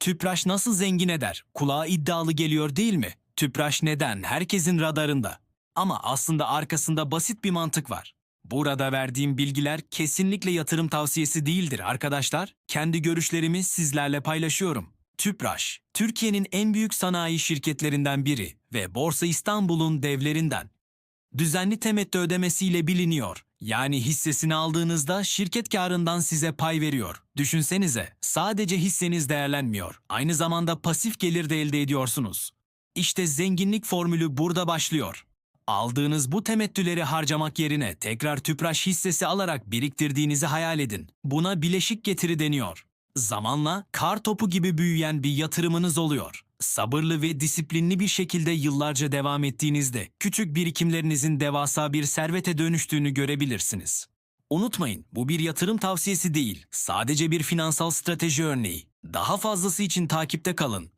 Tüpraş nasıl zengin eder? Kulağa iddialı geliyor değil mi? Tüpraş neden? Herkesin radarında. Ama aslında arkasında basit bir mantık var. Burada verdiğim bilgiler kesinlikle yatırım tavsiyesi değildir arkadaşlar. Kendi görüşlerimi sizlerle paylaşıyorum. Tüpraş, Türkiye'nin en büyük sanayi şirketlerinden biri ve Borsa İstanbul'un devlerinden. Düzenli temettü ödemesiyle biliniyor. Yani hissesini aldığınızda şirket karından size pay veriyor. Düşünsenize, sadece hisseniz değerlenmiyor. Aynı zamanda pasif gelir de elde ediyorsunuz. İşte zenginlik formülü burada başlıyor. Aldığınız bu temettüleri harcamak yerine tekrar tüpraş hissesi alarak biriktirdiğinizi hayal edin. Buna bileşik getiri deniyor. Zamanla kar topu gibi büyüyen bir yatırımınız oluyor. Sabırlı ve disiplinli bir şekilde yıllarca devam ettiğinizde küçük birikimlerinizin devasa bir servete dönüştüğünü görebilirsiniz. Unutmayın, bu bir yatırım tavsiyesi değil, sadece bir finansal strateji örneği. Daha fazlası için takipte kalın.